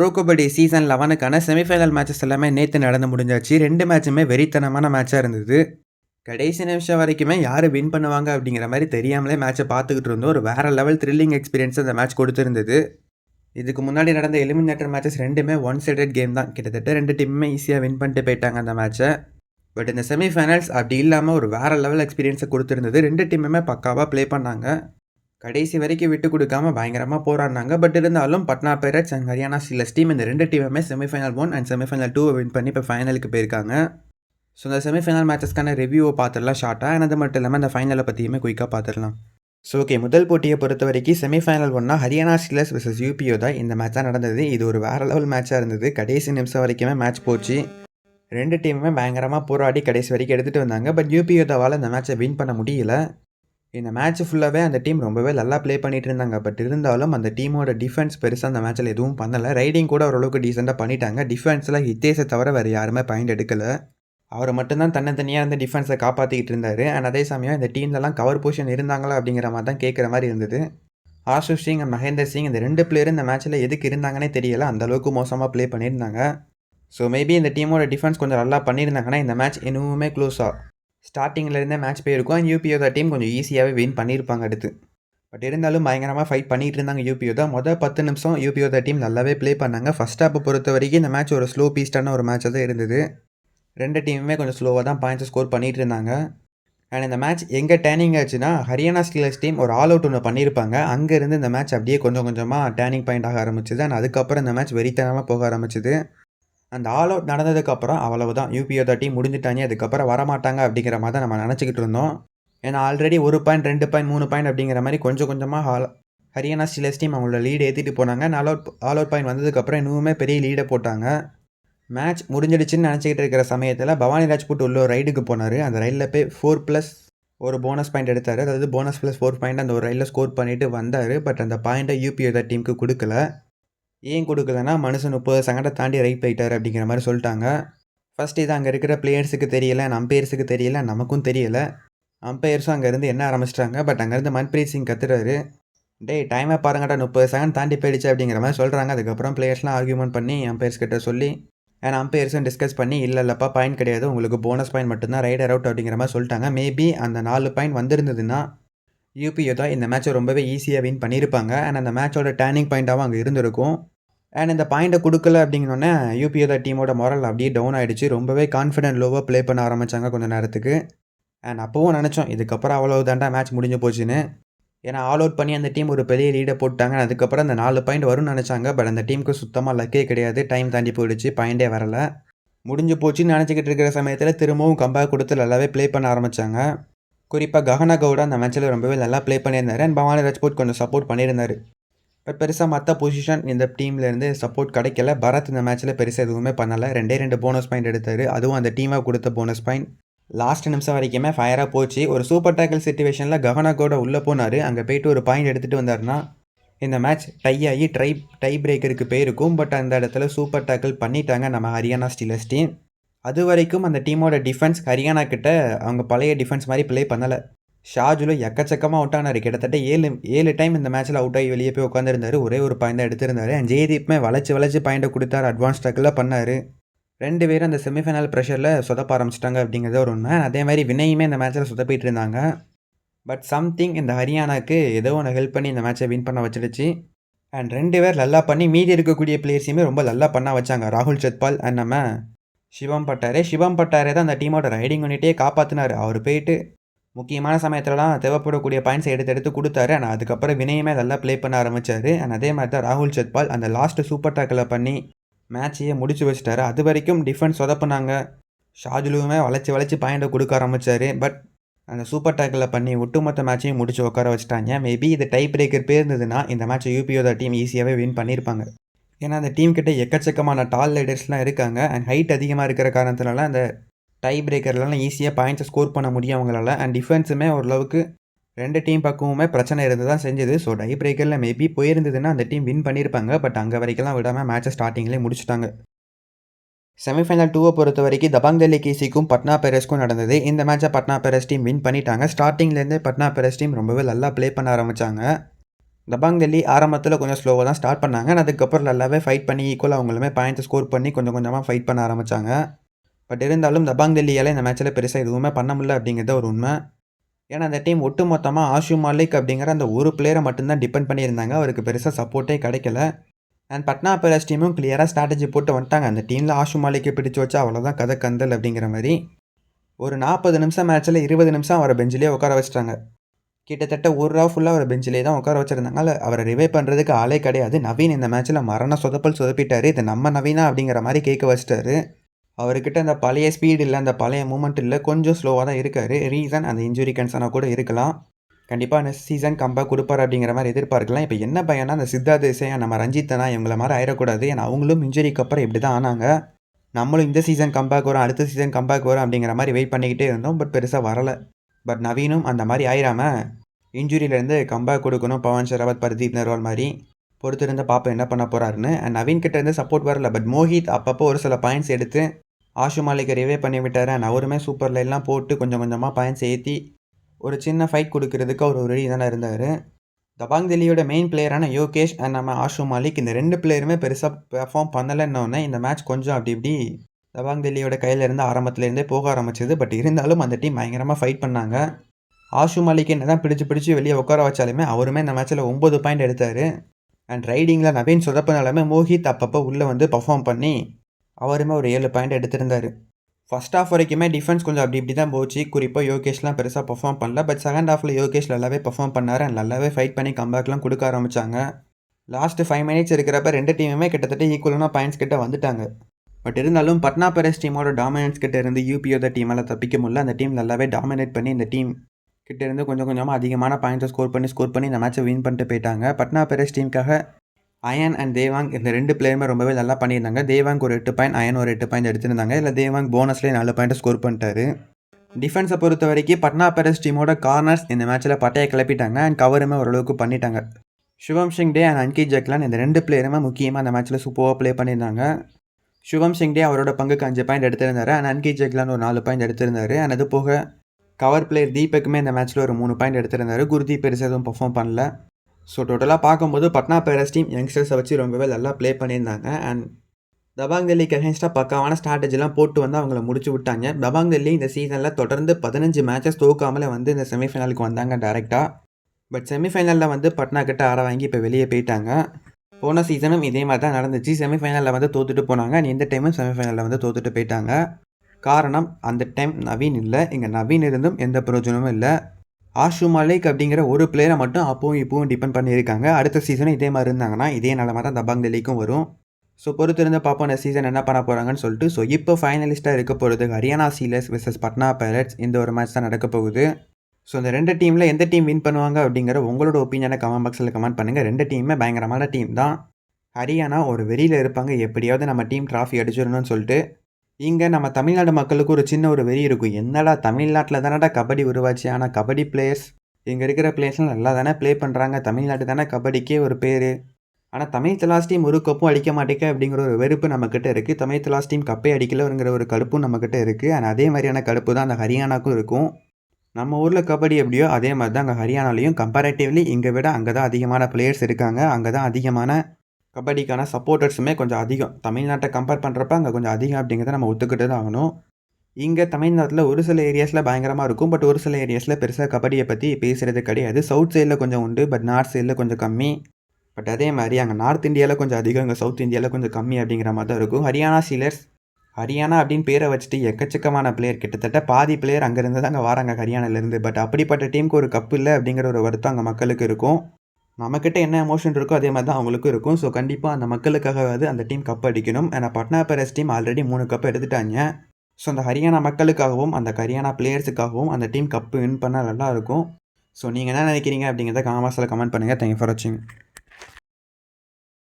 Bro kabaddi season லெவனுக்கான semifinal matches எல்லாமே நேற்று நடந்து முடிஞ்சாச்சு. ரெண்டு மேட்சுமே வெறித்தனமான மேட்சாக இருந்தது. கடைசி நிமிஷம் வரைக்குமே யார் வின் பண்ணுவாங்க அப்படிங்கிற மாதிரி தெரியாமலே மேட்சை பார்த்துக்கிட்டு இருந்தோம். ஒரு வேறு லெவல் த்ரில்லிங் எக்ஸ்பீரியன்ஸ் அந்த மேட்ச் கொடுத்துருந்தது. இதுக்கு முன்னாடி நடந்த எலிமினேட்டர் மேட்சஸ் ரெண்டுமே ஒன் சைடட் கேம் தான். கிட்டத்தட்ட ரெண்டு டீமுமே ஈஸியாக வின் பண்ணிட்டு போயிட்டாங்க அந்த மேட்சை பட் இந்த செமிஃபைனல்ஸ் அப்படி இல்லாமல் ஒரு வேறு லெவல் எக்ஸ்பீரியன்ஸை கொடுத்துருந்தது. ரெண்டு டீமுமே பக்காவாக ப்ளே பண்ணாங்க. கடைசி வரைக்கும் விட்டு கொடுக்காம பயங்கரமாக போராடினாங்க. பட் இருந்தாலும் Patna Pirates and Haryana Steelers team இந்த ரெண்டு டீமுமே semifinal one and semifinal two win பண்ணி இப்போ ஃபைனலுக்கு போயிருக்காங்க. ஸோ இந்த செமிஃபைனல் மேட்சஸ்க்கான ரிவ்யூவை பார்த்துடலாம் ஷார்ட்டாக and அது மட்டும் இல்லாமல் அந்த ஃபைனலை பற்றியுமே குயிக்காக பார்த்துடலாம். ஸோ ஓகே முதல் போட்டியை பொறுத்த வரைக்கும் செமிஃபைனல் ஒன்னா ஹரியானா ஸ்டீலர்ஸ் விசஸ் யூபிஓ தான் இந்த மேட்சாக நடந்தது. இது ஒரு வேறு லெவல் மேட்சாக இருந்தது. கடைசி நிமிஷம் வரைக்குமே மேட்ச் போச்சு. ரெண்டு டீமுமே பயங்கரமாக போராடி கடைசி வரைக்கும் எடுத்துகிட்டு வந்தாங்க. பட் யூபிஓதாவால் இந்த மேட்சை வின் பண்ண முடியல. இந்த மேட்ச் ஃபுல்லாகவே அந்த டீம் ரொம்பவே நல்லா ப்ளே பண்ணிட்டு இருந்தாங்க. பட் இருந்தாலும் அந்த டீமோட டிஃபென்ஸ் பெருசாக அந்த மேட்ச்சில் எதுவும் பண்ணலை. ரைடிங் கூட ஓரளவுக்கு டீசெண்டாக பண்ணிட்டாங்க. டிஃபென்ஸில் ஹித்தேஸை தவிர வேறு யாருமே பாயிண்ட் எடுக்கலை. அவர் மட்டும்தான் தனித்தனியாக இருந்து டிஃபென்ஸை காப்பாற்றிக்கிட்டு இருந்தார். அண்ட் அதே சமயம் இந்த டீம்லலாம் கவர் பொசிஷன் இருந்தாங்களா அப்படிங்கிற மாதிரி தான் கேட்குற மாதிரி இருந்தது. ஆஷிஷ் சிங் and மகேந்தர் சிங் இந்த ரெண்டு பிளேயரும் இந்த மேட்ச்சில் எதுக்கு இருந்தாங்கன்னே தெரியல. அந்தளவுக்கு மோசமாக ப்ளே பண்ணியிருந்தாங்க. ஸோ மேபி இந்த டீமோட டிஃபென்ஸ் கொஞ்சம் நல்லா பண்ணியிருந்தாங்கன்னா இந்த மேட்ச் இன்னுமே க்ளோஸாக ஸ்டார்டிங்லேருந்தே மேட்ச் போயிருக்கும். அண்ட் யூபிஓ தான் டீம் கொஞ்சம் ஈஸியாகவே வின் பண்ணியிருப்பாங்க அடுத்து. பட் இருந்தாலும் பயங்கரமாக ஃபைட் பண்ணிகிட்டு இருந்தாங்க யூபிஓ தான். மொதல் பத்து நிமிஷம் யூபிஓ தான் டீம் நல்லாவே ப்ளே பண்ணாங்க. ஃபஸ்ட் ஹாப்பை பொறுத்த வரைக்கும் இந்த மேட்ச் ஒரு ஸ்லோ பீஸ்டான ஒரு மேட்சாக தான் இருந்தது. ரெண்டு டீமுமே கொஞ்சம் ஸ்லோவாக தான் பாயிண்ட்ஸ் ஸ்கோர் பண்ணிகிட்டு இருந்தாங்க. அண்ட் இந்த மேட்ச் எங்கே டேர்னிங் ஆச்சுன்னா ஹரியானா ஸ்டீலர்ஸ் டீம் ஒரு ஆல் அவுட் ஒன்று பண்ணியிருப்பாங்க அங்கேருந்து இந்த மேட்ச் அப்படியே கொஞ்சம் கொஞ்சமாக டேர்னிங் பாயிண்ட் ஆக ஆரம்பிச்சுது. அண்ட் அதுக்கப்புறம் இந்த மேட்ச் வெறித்தனமாக போக ஆரம்பிச்சிது. அந்த ஆல் அவுட் நடந்ததுக்கப்புறம் அவ்வளவுதான். யூபிஓ தான் டீம் முடிஞ்சிட்டாங்க. அதுக்கப்புறம் வரமாட்டாங்க அப்படிங்கிற மாதிரி தான் நம்ம நினச்சிக்கிட்டு இருந்தோம். ஏன்னா ஆல்ரெடி ஒரு பாயிண்ட் ரெண்டு பாயிண்ட் மூணு பாயிண்ட் அப்படிங்கிற மாதிரி கொஞ்சம் கொஞ்சமாக ஹால் ஹரியானா ஸ்டீலர்ஸ் டீம் அவங்களோட லீடு ஏற்றிட்டு போனாங்க. All out all out point வந்ததுக்கப்புறம் இன்னுமே பெரிய லீடை போட்டாங்க. மேட்ச் முடிஞ்சிடுச்சுன்னு நினச்சிக்கிட்டு இருக்கிற சமயத்தில் பவானி ராஜ்புட் உள்ள ஒரு ரைடுக்கு போனார். அந்த ரைடில் போய் ஃபோர் ப்ளஸ் ஒரு போனஸ் பாயிண்ட் எடுத்தார். அதாவது போனஸ் ப்ளஸ் ஃபோர் பாயிண்ட் அந்த ஒரு ரைடில் ஸ்கோர் பண்ணிவிட்டு வந்தார். பட் அந்த பாயிண்ட்டை யூபிஓ டீமுக்கு கொடுக்கல. ஏன் கொடுக்கலன்னா மனுஷன் முப்பது செகண்டை தாண்டி ரைட் போயிட்டார் அப்படிங்கிற மாதிரி சொல்லிட்டாங்க. ஃபர்ஸ்ட் இது அங்கே இருக்கிற பிளேயர்ஸுக்கு தெரியல அம்பையர்ஸுக்கு தெரியல நமக்கும் தெரியல. அம்பையர்ஸும் அங்கேருந்து என்ன ஆரம்பிச்சிட்டாங்க பட் அங்கேருந்து மன்பிரீத் சிங் கத்துறாரு. டேய் டைமை பாருங்கடா முப்பது செகண்ட் தாண்டி போயிடுச்சு அப்படிங்கிற மாதிரி சொல்கிறாங்க அதுக்கப்புறம் பிளேயர்ஸ்லாம் ஆர்கியூமெண்ட் பண்ணி அம்பையர்ஸ் கிட்ட சொல்லி அண்ட் அம்பையர்ஸும் டிஸ்கஸ் பண்ணி இல்லை இல்லைப்பா பாயிண்ட் கிடையாது உங்களுக்கு போனஸ் பாயிண்ட் மட்டும்தான் ரைடர் அவுட் அப்படிங்கிற மாதிரி சொல்லிட்டாங்க. மேபி அந்த நாலு பாயிண்ட் வந்திருந்ததுன்னா யூபியோ தான் இந்த மேட்ச்சை ரொம்பவே ஈஸியாக வின் பண்ணியிருப்பாங்க. அண்ட் அந்த மேட்சோட டேர்னிங் பாயிண்ட்டாகவும் அங்கே இருந்திருக்கும். அண்ட் இந்த பாயிண்ட்டை கொடுக்கல அப்படிங்கன்னொன்னே யூபியோட டீமோட மொரல் அப்படியே டவுன் ஆகிடுச்சு ரொம்பவே கான்ஃபிடென்ட் லோவாக ப்ளே பண்ண ஆரம்பித்தாங்க கொஞ்சம் நேரத்துக்கு. அண்ட் அப்போவும் நினச்சோம் இதுக்கப்புறம் அவ்வளோ தாண்டா மேட்ச் முடிஞ்சு போச்சுன்னு. ஏன்னா ஆல் அவுட் பண்ணி அந்த டீம் ஒரு பெரிய லீடை போட்டாங்க அதுக்கப்புறம் அந்த நாலு பாயிண்ட் வரும்னு நினச்சாங்க. பட் அந்த டீமுக்கு சுத்தமாக லக்கே கிடையாது. டைம் தாண்டி போயிடுச்சு. பாயிண்டே வரல. முடிஞ்சு போச்சுன்னு நினச்சிக்கிட்டு இருக்கிற சமயத்தில் திரும்பவும் கம்பேக் கொடுத்து நல்லாவே ப்ளே பண்ண ஆரம்பித்தாங்க குறிப்பாக ககனா கவுடா அந்த மேட்ச்சில் ரொம்பவே நல்லா ப்ளே பண்ணியிருந்தாரு. அண்ட் பவானி ராஜ்பூட் கொஞ்சம் சப்போர்ட் பண்ணியிருந்தாரு. பட் பெருசாக மற்ற பொசிஷன் இந்த டீம்லேருந்து சப்போர்ட் கிடைக்கல. பரத் இந்த மேட்ச்சில் பெருசாக எதுவுமே பண்ணலை. ரெண்டே ரெண்டு போனஸ் பாயிண்ட் எடுத்தார். அதுவும் அந்த டீமாக கொடுத்த போனஸ் பாயிண்ட் லாஸ்ட் நிமிஷம் வரைக்குமே ஃபயராக போச்சு. ஒரு சூப்பர் டேக்கிள் சுச்சுவேஷனில் ககனா கூட உள்ளே போனார். அங்கே போயிட்டு ஒரு பாயிண்ட் எடுத்துகிட்டு வந்தாருன்னா இந்த மேட்ச் டை ஆகி ட்ரை டை பிரேக்கருக்கு போயிருக்கும். பட் அந்த இடத்துல சூப்பர் டேக்கிள் பண்ணிட்டாங்க நம்ம ஹரியானா ஸ்டீலர்ஸ் டீம் அது வரைக்கும் அந்த டீமோட டிஃபென்ஸ் ஹரியானா கிட்ட அவங்க பழைய டிஃபென்ஸ் மாதிரி ப்ளே பண்ணலை. ஷாஜுல எக்கச்சக்கமாக அவுட் ஆனார். கிட்டத்தட்ட ஏழு ஏழு டைம் இந்த மேட்ச்சில் அவுட் ஆகி வெளியே போய் உட்காந்துருந்தார் ஒரே ஒரு பாயிண்ட் தான் எடுத்திருந்தாரு. அண்ட் ஜெயதீப்மே வளைச்சி வளைச்சி பாயிண்டை கொடுத்தார். அட்வான்ஸ் டக்கில் பண்ணார். ரெண்டு பேரும் அந்த செமிஃபைனல் ப்ரெஷரில் சொதப்ப ஆரம்பிச்சிட்டாங்க அப்படிங்கிறது ஒரு உண்மை. அதே மாதிரி வினயுமே இந்த மேட்ச்சில் சொதப்பிட்டு இருந்தாங்க. பட் சம்திங் இந்த ஹரியானாக்கு ஏதோ ஒன்று ஹெல்ப் பண்ணி இந்த மேட்ச்சை வின் பண்ண வச்சிடுச்சு. அண்ட் ரெண்டு பேர் நல்லா பண்ணி மீதி இருக்கக்கூடிய பிளேயர்ஸையுமே ரொம்ப நல்லா பண்ண வச்சாங்க. ராகுல் சத்பால் அண்ட் நம்ம சிவம் பட்டாரே. சிவம் பட்டாரே தான் அந்த டீமோட ரைடிங் யூனிட்டே காப்பாற்றினார் அவர் போயிட்டு முக்கியமான சமயத்திலலாம் தேவைப்படக்கூடிய பாயிண்ட்ஸை எடுத்து எடுத்து கொடுத்தாரு. ஆனால் அதுக்கப்புறம் வினயமே நல்லா ப்ளே பண்ண ஆரம்பித்தார் அண்ட் அதே மாதிரி தான் ராகுல் சத்பால் அந்த லாஸ்ட்டு சூப்பர் டேக்கில் பண்ணி மேட்சையே முடிச்சு வச்சிட்டாரு. அது வரைக்கும் டிஃபென்ஸ் சொதப்புனாங்க. ஷாஜுலுவுமே வளைச்சி வளைச்சி பாயிண்டை கொடுக்க ஆரம்பித்தார் பட் அந்த சூப்பர் டேக்கில் பண்ணி ஒட்டுமொத்த மேட்சையும் முடிச்சு உட்கார வச்சுட்டாங்க. மேபி இது டை பிரேக்கர் பேர்ந்ததுன்னா இந்த மேட்சை யூபியோ தான் டீம் ஈஸியாகவே வின் பண்ணியிருப்பாங்க ஏன்னா அந்த டீம் கிட்ட எக்கச்சக்கமான டால் லைடர்ஸ்லாம் இருக்காங்க. அண்ட் ஹைட் அதிகமாக இருக்கிற காரணத்தினால அந்த டை பிரேக்கர்லாம் ஈஸியாக பாயிண்ட்ஸை ஸ்கோர் பண்ண முடியும் அவங்களால. அண்ட் டிஃபென்ஸுமே ஓரளவுக்கு ரெண்டு டீம் பக்கமுமே பிரச்சனை இருந்து தான் செஞ்சது. ஸோ டை பிரேக்கரில் மேபி போயிருந்ததுன்னா அந்த டீம் வின் பண்ணியிருப்பாங்க பட் அங்கே வரைக்கும்லாம் விடாமல் மேட்சை ஸ்டார்டிங்லேயே முடிச்சிட்டாங்க. செமிஃபைனல் டூவை பொறுத்த வரைக்கும் தபாங் டெல்லி கேசிக்கும் பட்னா பெரஸ்க்கும் நடந்தது. இந்த மேட்சை பட்னா பெரஸ் டீம் வின் பண்ணிட்டாங்க. ஸ்டார்டிங்லேருந்தே பட்னா பெரஸ் டீம் ரொம்பவே நல்லா ப்ளே பண்ண ஆரம்பித்தாங்க தபாங் டெல்லி ஆரம்பத்தில் கொஞ்சம் ஸ்லோவாக தான் ஸ்டார்ட் பண்ணாங்க. அதுக்கப்புறம் நல்லாவே ஃபைட் பண்ணி ஈக்குவல் அவங்களுமே பாயிண்ட்ஸ் ஸ்கோர் பண்ணி கொஞ்சம் கொஞ்சமாக ஃபைட் பண்ண ஆரம்பித்தாங்க பட் இருந்தாலும் தபாங் டெல்லியால் இந்த மேட்ச்சில் பெருசாக எதுவுமே பண்ண முடியல அப்படிங்கிறது ஒரு உண்மை. ஏன்னா அந்த டீம் ஒட்டு மொத்தமாக ஆஷு மாலிக் அப்படிங்கிற அந்த ஒரு பிளேயரை மட்டும்தான் டிபெண்ட் பண்ணியிருந்தாங்க. அவருக்கு பெருசாக சப்போர்ட்டே கிடைக்கல. அண்ட் பட்னா பேரஸ் டீமும் கிளியராக ஸ்ட்ராட்டஜி போட்டு வந்துட்டாங்க. அந்த டீமில் ஆஷு மாலிக்கை பிடிச்சி வச்சா அவ்வளோதான் கதை கந்தல் அப்படிங்கிற மாதிரி. ஒரு நாற்பது நிமிஷம் மேட்ச்சில் இருபது நிமிஷம் அவரை பெஞ்சிலே உட்கார வச்சிட்டாங்க. கிட்டத்தட்ட ஒரு ரா ஃபுல்லாக அவரை பெஞ்சிலே தான் உட்கார வச்சுருந்தாங்க. அவரை ரிவை பண்ணுறதுக்கு ஆளே கிடையாது. நவீன் இந்த மேட்ச்சில் மரண சொதப்பல் சொதப்பிட்டார். இது நம்ம நவீனா அப்படிங்கிற மாதிரி கேட்க வச்சிட்டாரு. அவர்கிட்ட அந்த பழைய ஸ்பீடு இல்லை அந்த பழைய மூமெண்ட் இல்லை கொஞ்சம் ஸ்லோவாக தான் இருக்கார். ரீசன் அந்த இன்ஜுரி கன்சர்னாக கூட இருக்கலாம். கண்டிப்பாக அந்த சீசன் கம்பேக் கொடுப்பார் அப்படிங்கிற மாதிரி எதிர்பார்க்கலாம். இப்போ என்ன பையனா அந்த சித்தார்த் இசையா நம்ம ரஞ்சித்தனா இவங்கள மாதிரி ஆயிடக்கூடாது. ஏன்னா அவங்களும் இன்ஜுரிக்கு அப்புறம் இப்படி தான் ஆனாங்க. நம்மளும் இந்த சீசன் கம்பேக் வரும் அடுத்த சீசன் கம்பேக் வரும் அப்படிங்கிற மாதிரி வெயிட் பண்ணிக்கிட்டே இருந்தோம். பட் பெருசாக வரலை. பட் நவீனும் அந்த மாதிரி ஆயிராம இன்ஜுரியிலேருந்து கம்பேக் கொடுக்கணும். பவன் ஷராவத் பர்தீப் நர்வால் மாதிரி பொறுத்திருந்த பாப்பா என்ன பண்ண போகிறாருன்னு அண்ட் நவீன் கிட்டேருந்து சப்போர்ட் வரல. பட் மோஹித் அப்பப்போ ஒரு சில பாயிண்ட்ஸ் எடுத்து ஆஷு மாலிகை ரிவே பண்ணிவிட்டார் அண்ட் அவருமே சூப்பர் லைன்லாம் போட்டு கொஞ்சம் கொஞ்சமாக பயன் சேர்த்தி ஒரு சின்ன ஃபைட் கொடுக்கறதுக்கு அவர் ஒரு ரெடி தானே இருந்தார். தபாங் தில்லியோட மெயின் பிளேயரான யோகேஷ் அண்ட் நம்ம ஆஷு மாலிக் இந்த ரெண்டு பிளேயருமே பெருசாக பெர்ஃபார்ம் பண்ணலைன்னொன்னே இந்த மேட்ச் கொஞ்சம் அப்படி இப்படி தபாங் தில்லியோட கையிலேருந்து ஆரம்பத்துலேருந்தே போக ஆரம்பிச்சது. பட் இருந்தாலும் அந்த டீம் பயங்கரமாக ஃபைட் பண்ணாங்க. ஆஷு மாலிக் என்ன தான் பிடிச்சு பிடிச்சி வெளியே உட்கார வச்சாலுமே அவருமே இந்த மேட்ச்சில் ஒம்பது பாயிண்ட் எடுத்தார். அண்ட் ரைடிங்கில் நவீன் சொதப்பினாலுமே மோஹித் அப்பப்போ உள்ளே வந்து பர்ஃபார்ம் பண்ணி அவருமே ஒரு ஏழு பாயிண்ட் எடுத்திருந்தார். ஃபர்ஸ்ட் ஹாஃப் வரைக்குமே டிஃபென்ஸ் கொஞ்சம் அப்படி இப்படி தான் போச்சு. குறிப்பாக யோகேஷ்லாம் பெருசாக பர்ஃபார்ம் பண்ணல. பட் செகண்ட் ஹாஃபில் யோகேஷ் நல்லாவே பர்ஃபார்ம் பண்ணார். அண்ட் நல்லாவே ஃபைட் பண்ணி கம்பேக்லாம் கொடுக்க ஆரம்பித்தாங்க லாஸ்ட்டு ஃபைவ் மினிட்ஸ் இருக்கிறப்ப ரெண்டு டீமுமே கிட்டத்தட்ட ஈக்குவலான பாயிண்ட்ஸ் கிட்ட வந்துட்டாங்க. பட் இருந்தாலும் பட்னா பெரஸ் டீமோட டாமினன்ஸ் கிட்ட இருந்து யூபியோட டீமால் தப்பிக்க முடியல. அந்த டீம் நல்லாவே டாமினேட் பண்ணி இந்த டீம் கிட்டேருந்து கொஞ்சம் கொஞ்சமாக அதிகமான பாயிண்ட்ஸை ஸ்கோர் பண்ணி ஸ்கோர் பண்ணி இந்த மேட்ச்சை வின் பண்ணிட்டு போயிட்டாங்க. பட்னா பெரஸ் டீமுக்காக அயன் அண்ட் தேவாங் இந்த ரெண்டு பிளேயருமே ரொம்பவே நல்லா பண்ணியிருந்தாங்க. தேவாங் ஒரு எட்டு பாயிண்ட் அயன் ஒரு எட்டு பாயிண்ட் எடுத்திருந்தாங்க. இல்லை தேவாங் போனஸ்லேயே நாலு பாயிண்ட் ஸ்கோர் பண்ணிட்டாரு. டிஃபென்ஸை பொறுத்த வரைக்கும் பட்னா பெரஸ் டீமோட கார்னர்ஸ் இந்த மேட்ச்சில் பட்டையை கிளப்பிட்டாங்க. அண்ட் கவருமே ஓரளவுக்கு பண்ணிட்டாங்க. சிவம் சிங் டே அண்ட் அன்கி ஜக்லான் இந்த ரெண்டு பிளேயருமே முக்கியமாக அந்த மேட்ச்சில் சூப்பராக ப்ளே பண்ணியிருந்தாங்க. சிவம் சிங் டே அவரோட பங்குக்கு அஞ்சு பாயிண்ட் எடுத்திருந்தாரு. அண்ட் அன்கி ஜக்லான் ஒரு நாலு பாயிண்ட் எடுத்திருந்தாரு. அண்ட் அது போக கவர் பிளேயர் தீபக்குமே இந்த மேட்ச்சில் ஒரு மூணு பாயிண்ட் எடுத்திருந்தாரு. குருதீப் பெருசாக எதுவும் பர்ஃபார்ம் பண்ணல. ஸோ டோட்டலாக பார்க்கும்போது பட்னா பேரஸ் டீம் யங்ஸ்டர்ஸை வச்சு ரொம்பவே நல்லா ப்ளே பண்ணியிருந்தாங்க. அண்ட் தபாங் டெல்லிக்கு அகேன்ஸ்டாக பக்காவான ஸ்ட்ராட்டஜிலாம் போட்டு வந்து அவங்கள முடிச்சு விட்டாங்க. தபாங் டெல்லி இந்த சீசனில் தொடர்ந்து பதினஞ்சு மேட்சஸ் தோக்காமலே வந்து இந்த செமிஃபைனலுக்கு வந்தாங்க டேரெக்டாக பட் செமிஃபைனலில் வந்து பட்னா கிட்ட ஆற வாங்கி இப்போ வெளியே போயிட்டாங்க. போன சீசனும் இதே மாதிரி தான் நடந்துச்சு. செமிஃபைனலில் வந்து தோத்துட்டு போனாங்க. And இந்த டைமும் செமிஃபைனலில் வந்து தோத்துட்டு போயிட்டாங்க. காரணம் அந்த டைம் நவீன் இல்லை. இங்கே நவீன் இருந்தும் எந்த பிரயோஜனமும் இல்லை. ஆஷு மலைக் அப்படிங்கிற ஒரு பிளேயரை மட்டும் அப்பவும் இப்பவும் டிபெண்ட் பண்ணியிருக்காங்க. அடுத்த சீசனும் இதே மாதிரி இருந்தாங்கன்னா இதே நிலமை தான் தபாங் டெல்லிக்கும் வரும். ஸோ பொறுத்திருந்து பார்ப்போம் இந்த சீசன் என்ன பண்ண போகிறாங்கன்னு சொல்லிட்டு. ஸோ இப்போ ஃபைனலிஸ்ட்டாக இருக்க போகிறது Haryana Steelers versus Patna Pirates இந்த ஒரு மேட்ச் தான் நடக்க போகுது. ஸோ இந்த ரெண்டு டீமில் எந்த டீம் வின் பண்ணுவாங்க அப்படிங்கிற உங்களோட ஒப்பீனியனை கமெண்ட் பாக்ஸில் கமெண்ட் பண்ணுங்கள் ரெண்டு டீமுமே பயங்கரமான டீம் தான். ஹரியானா ஒரு வெளியில் இருப்பாங்க. எப்படியாவது நம்ம டீம் ட்ராஃபி அடிச்சிடணும்னு சொல்லிட்டு. இங்கே நம்ம தமிழ்நாடு மக்களுக்கு ஒரு சின்ன ஒரு வெறி இருக்கும். என்னடா தமிழ்நாட்டில் தானடா கபடி உருவாச்சு? ஆனால் கபடி பிளேயர்ஸ் இங்கே இருக்கிற பிளேயர்ஸ்லாம் நல்லா தானே ப்ளே பண்ணுறாங்க தமிழ்நாடு தானே கபடிக்கே ஒரு பேர். ஆனால் தமிழ் தலாஸ் டீம் ஒரு கப்பும் அடிக்க மாட்டேங்க அப்படிங்கிற ஒரு வெறுப்பு நம்மக்கிட்ட இருக்குது தமிழ் தலாஸ் டீம் கப்பே அடிக்கலங்கிற ஒரு கடுப்பும் நம்மக்கிட்ட இருக்குது ஆனால் அதே மாதிரியான கடுப்பு தான் அந்த ஹரியானாக்கும் இருக்கும். நம்ம ஊரில் கபடி எப்படியோ அதே மாதிரி தான் அங்கே ஹரியானாலையும் கம்பேரேட்டிவ்லி இங்கே விட அங்கே தான் அதிகமான பிளேயர்ஸ் இருக்காங்க. அங்கே தான் அதிகமான கபடிக்கான சப்போர்ட்டர்ஸுமே கொஞ்சம் அதிகம். தமிழ்நாட்டை கம்பேர் பண்ணுறப்ப அங்கே கொஞ்சம் அதிகம் அப்படிங்கிறத நம்ம ஒத்துக்கிட்டு தான் ஆகணும். இங்கே தமிழ்நாட்டில் ஒரு சில ஏரியாஸில் பயங்கரமாக இருக்கும். பட் ஒரு சில ஏரியாஸில் பெருசாக கபடியை பற்றி பேசுகிறது கிடையாது. சவுத் சைடில் கொஞ்சம் உண்டு. பட் நார்த் சைடில் கொஞ்சம் கம்மி. பட் அதே மாதிரி அங்கே நார்த் இந்தியாவில் கொஞ்சம் அதிகம். இங்கே சவுத் இந்தியாவில் கொஞ்சம் கம்மி அப்படிங்கிற மாதிரி தான் இருக்கும். ஹரியானா சீலர்ஸ் ஹரியானா அப்படின்னு பேரை வச்சுட்டு எக்கச்சக்கமான பிளேயர் கிட்டத்தட்ட பாதி பிளேயர் அங்கேருந்து தான் அங்கே வராங்க ஹரியானாலேருந்து பட் அப்படிப்பட்ட டீமுக்கு ஒரு கப்பு இல்லை அப்படிங்கிற ஒரு வருத்தம் அங்கே மக்களுக்கு இருக்கும். நம்மக்கிட்ட என்ன எமோஷன் இருக்கோ அதே மாதிரி தான் அவங்களுக்கும் இருக்கும். ஸோ கண்டிப்பாக அந்த மக்களுக்காகவாது அந்த டீம் கப் அடிக்கணும். ஏன்னா பட்னா பேரஸ் டீம் ஆல்ரெடி மூணு கப் எடுத்துட்டாங்க. ஸோ அந்த ஹரியானா மக்களுக்காகவும் அந்த ஹரியானா பிளேயர்ஸுக்காகவும் அந்த டீம் கப்பு வின் பண்ணால் நல்லாயிருக்கும் ஸோ நீங்கள் என்ன நினைக்கிறீங்க அப்படிங்கிறத காமாஸில் கமெண்ட் பண்ணுங்கள் தேங்க்யூ ஃபார் வாட்சிங்